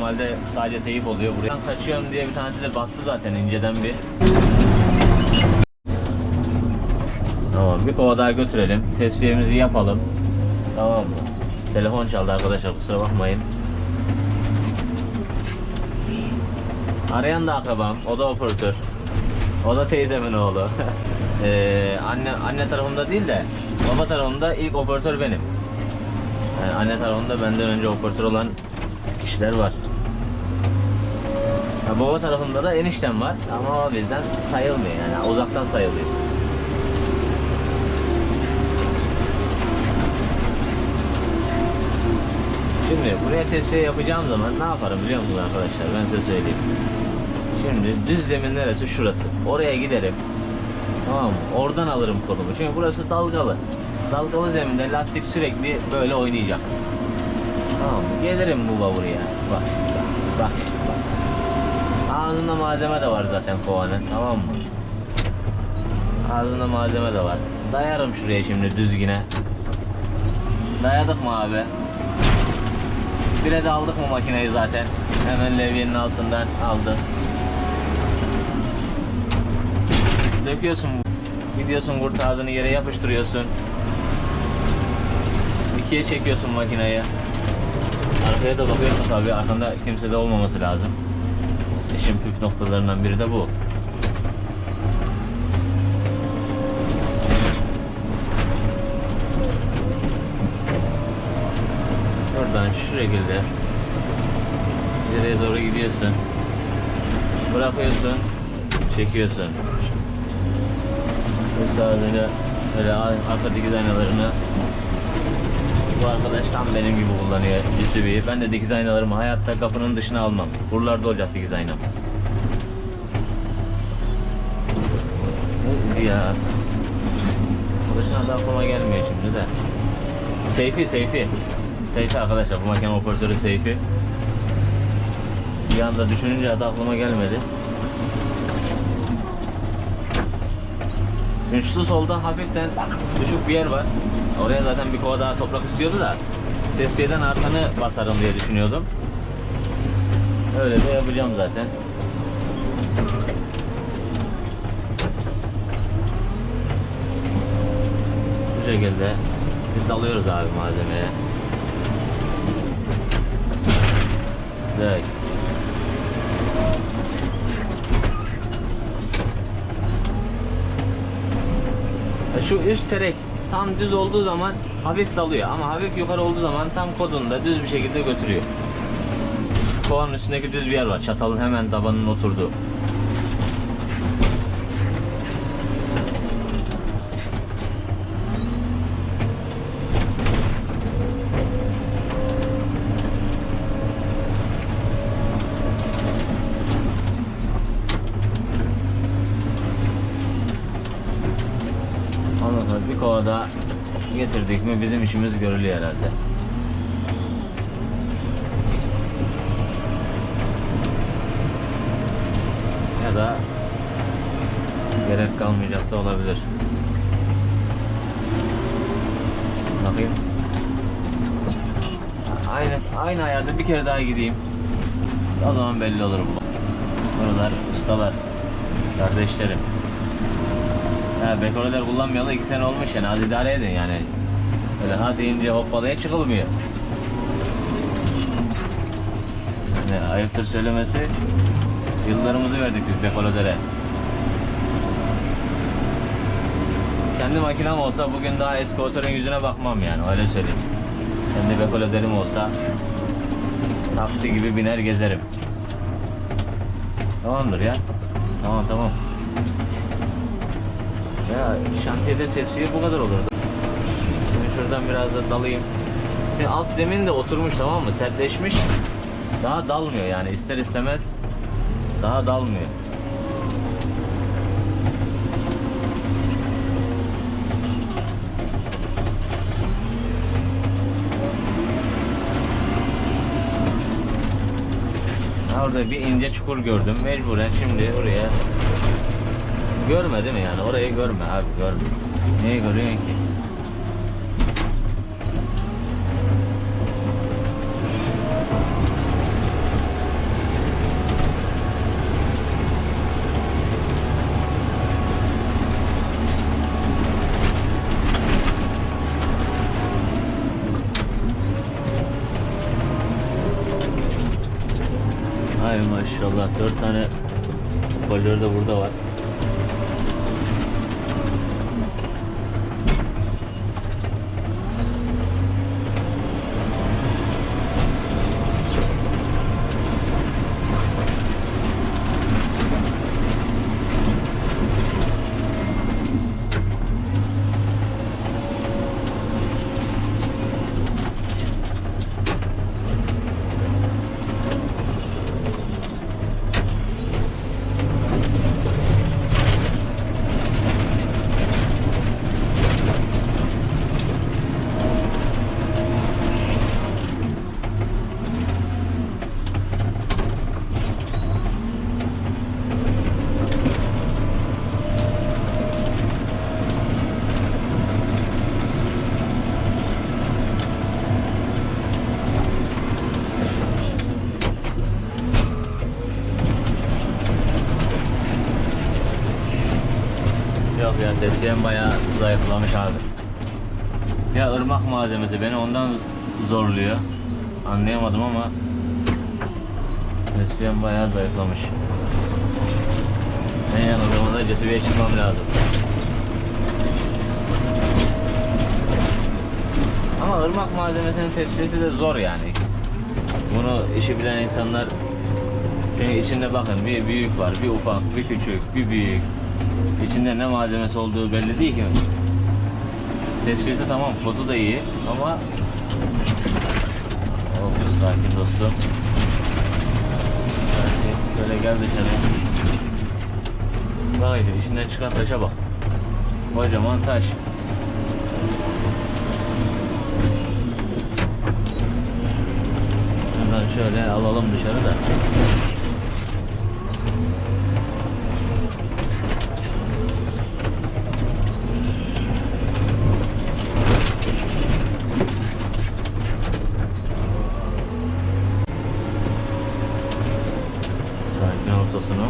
Normalde sadece teyip oluyor. Buradan kaçıyorum diye bir tanesi de baktı zaten inceden bir. Tamam bir kova daha götürelim. Tesviyemizi yapalım. Tamam mı? Telefon çaldı arkadaşlar kusura bakmayın. Arayan da akrabam. O da operatör. O da teyzemin oğlu. Ee, anne anne tarafımda değil de baba tarafımda ilk operatör benim. Yani anne tarafında benden önce operatör olan kişiler var. Ha, baba tarafında da eniştem var ama o bizden sayılmıyor yani uzaktan sayılıyor. Şimdi buraya testiye yapacağım zaman ne yaparım biliyor musunuz arkadaşlar ben size söyleyeyim. Şimdi düz zemin neresi şurası. Oraya giderim. Tamam mı? Oradan alırım kolumu. Çünkü burası dalgalı. Dalgalı zeminde lastik sürekli böyle oynayacak. Tamam mı? Gelirim bu buraya. Bak şimdi. Bak şimdi bak. Ağzında malzeme de var zaten kovanın. Tamam mı? Ağzında malzeme de var. Dayarım şuraya şimdi düz yine. Dayadık mı abi? Bire de aldık mı makineyi zaten? Hemen levyenin altından aldık. Döküyorsun, gidiyorsun kurt ağzını yere yapıştırıyorsun. İkiye çekiyorsun makineyi. Arkaya da bakıyorsun tabii, arkanda kimse de olmaması lazım. İşin püf noktalarından biri de bu. Buradan şu şekilde ileriye doğru gidiyorsun. Bırakıyorsun, çekiyorsun. Bu tarzıyla böyle arka dikiz aynalarını bu arkadaş tam benim gibi kullanıyor DCB'yi. Ben de dikiz aynalarımı hayatta kapının dışına almam. Buralarda olacak dikiz aynamız. Ne ya? Arkadaşın adı aklıma gelmiyor şimdi de. Seyfi, Seyfi. Seyfi arkadaşlar, bu makine operatörü Seyfi. Bir anda düşününce adı aklıma gelmedi. Üçlü solda hafiften düşük bir yer var. Oraya zaten bir kova daha toprak istiyordu da tespiyeden artanı basarım diye düşünüyordum. Öyle de yapacağım zaten. Bu şekilde biz dalıyoruz abi malzemeye. Direkt. E, Şu üst terek tam düz olduğu zaman hafif dalıyor ama hafif yukarı olduğu zaman tam kodunda düz bir şekilde götürüyor. Kovanın üstündeki düz bir yer var. Çatalın hemen tabanının oturduğu. Sonra bir kova daha getirdik mi bizim işimiz görülüyor herhalde. Ya da gerek kalmayacak da olabilir. Bakayım. Aynı aynı ayarda bir kere daha gideyim. O zaman belli olur bu. Buralar ustalar, kardeşlerim. Ha bekoreler kullanmayalı iki sene olmuş yani az idare edin yani. Öyle ha deyince hoppalaya çıkılmıyor. Ne ayıptır söylemesi yıllarımızı verdik biz bekolelere. Kendi makinem olsa bugün daha eskavatörün yüzüne bakmam yani öyle söyleyeyim. Kendi bekolelerim olsa taksi gibi biner gezerim. Tamamdır ya. Tamam tamam. Ya şantiyede tesviye bu kadar olurdu. Şimdi şuradan biraz da dalayım. Şimdi alt zemin de oturmuş tamam mı? Sertleşmiş. Daha dalmıyor yani ister istemez daha dalmıyor. Orada bir ince çukur gördüm. Mecburen şimdi oraya Görme değil mi yani? Orayı görme abi görme. Neyi görüyorsun ki? Ay maşallah dört tane balör de burada var. Yok ya testiyen bayağı zayıflamış abi. Ya ırmak malzemesi beni ondan zorluyor. Anlayamadım ama testiyen bayağı zayıflamış. En yakın zamanda cesibeye çıkmam lazım. Ama ırmak malzemesinin tespiti de zor yani. Bunu işi bilen insanlar çünkü içinde bakın bir büyük var, bir ufak, bir küçük, bir büyük. İçinde ne malzemesi olduğu belli değil ki. Tespiti tamam, kodu da iyi ama Of, sakin dostum. Şöyle gel dışarı. Bak işte içinden çıkan taşa bak. Kocaman taş. Şuradan şöyle alalım dışarı da. Sakin ortasını.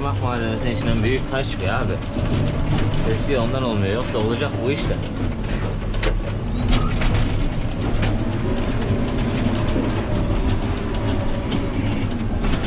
Irmak malzemesinin içinden büyük taş çıkıyor abi. Sesi ondan olmuyor yoksa olacak bu işte.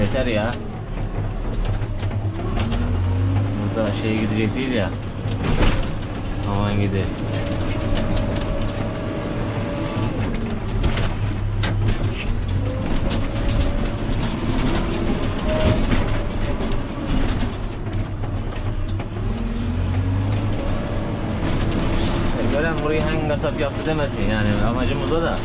Yeter ya. Burada şey gidecek değil ya. Aman gidelim. Hangi kasap yaptı demesin yani amacımız o da.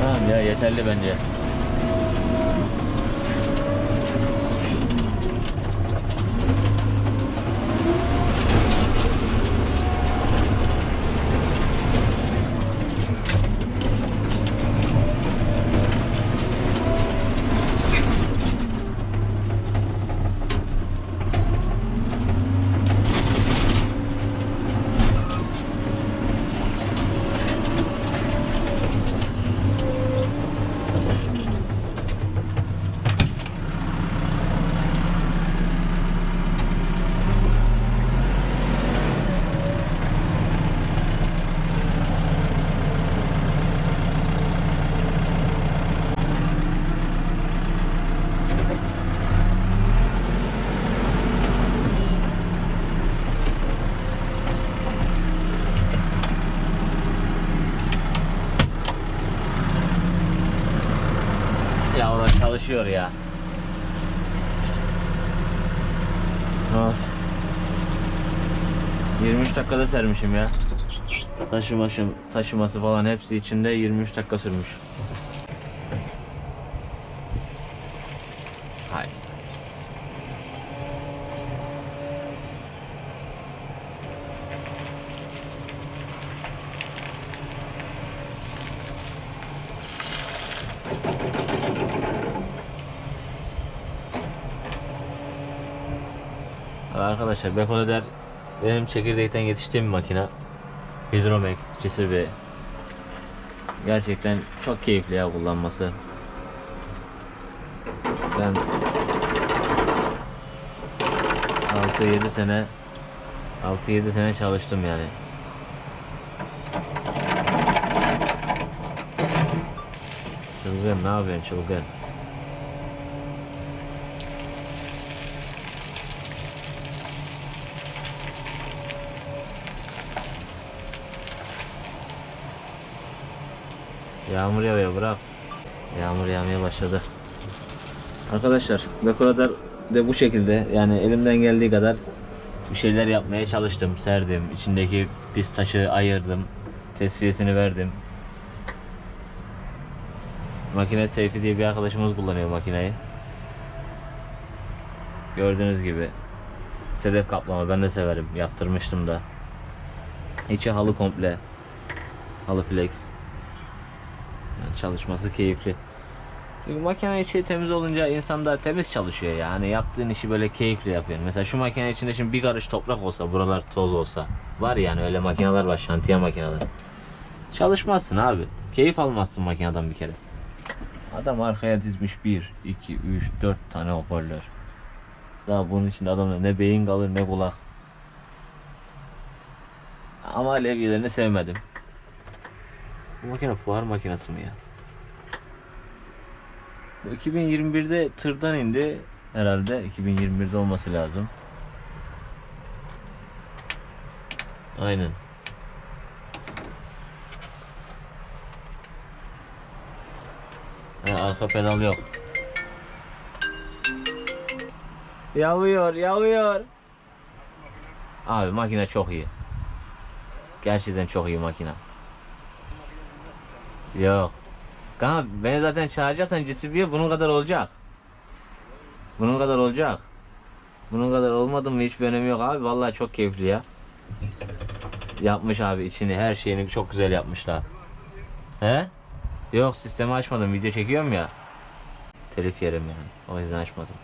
Tamam ya yeterli bence. Ah. 23 dakikada sermişim ya. Taşıması, taşıması falan hepsi içinde 23 dakika sürmüş. Arkadaşlar Bekoloder benim çekirdekten yetiştiğim bir makine. Hidromek, Bey. Gerçekten çok keyifli ya kullanması. Ben 6-7 sene 6-7 sene çalıştım yani. Çılgın ne yapıyorsun çılgın? Yağmur yağıyor bırak. Yağmur yağmaya başladı. Arkadaşlar dekoratör de bu şekilde yani elimden geldiği kadar bir şeyler yapmaya çalıştım, serdim. İçindeki pis taşı ayırdım. Tesviyesini verdim. Makine Seyfi diye bir arkadaşımız kullanıyor makineyi. Gördüğünüz gibi sedef kaplama ben de severim. Yaptırmıştım da. İçi halı komple. Halı flex. Yani çalışması keyifli. Çünkü makine içi temiz olunca insan da temiz çalışıyor ya. Hani yaptığın işi böyle keyifli yapıyorsun. Mesela şu makine içinde şimdi bir karış toprak olsa, buralar toz olsa. Var yani öyle makineler var, şantiye makineler. Çalışmazsın abi. Keyif almazsın makineden bir kere. Adam arkaya dizmiş 1, 2, 3, 4 tane hoparlör. Daha bunun içinde adamda ne beyin kalır ne kulak. Ama levyelerini sevmedim. Bu makine fuar makinesi mi ya? Bu 2021'de tırdan indi herhalde. 2021'de olması lazım. Aynen. Ha, arka pedal yok. Yağıyor, yağıyor. Abi makine çok iyi. Gerçekten çok iyi makine. Yok. Kanka beni zaten çağıracaksan CCB'ye bunun kadar olacak. Bunun kadar olacak. Bunun kadar olmadı mı hiçbir önemi yok abi. Vallahi çok keyifli ya. Yapmış abi içini her şeyini çok güzel yapmışlar. He? Yok sistemi açmadım video çekiyorum ya. Telif yerim yani. O yüzden açmadım.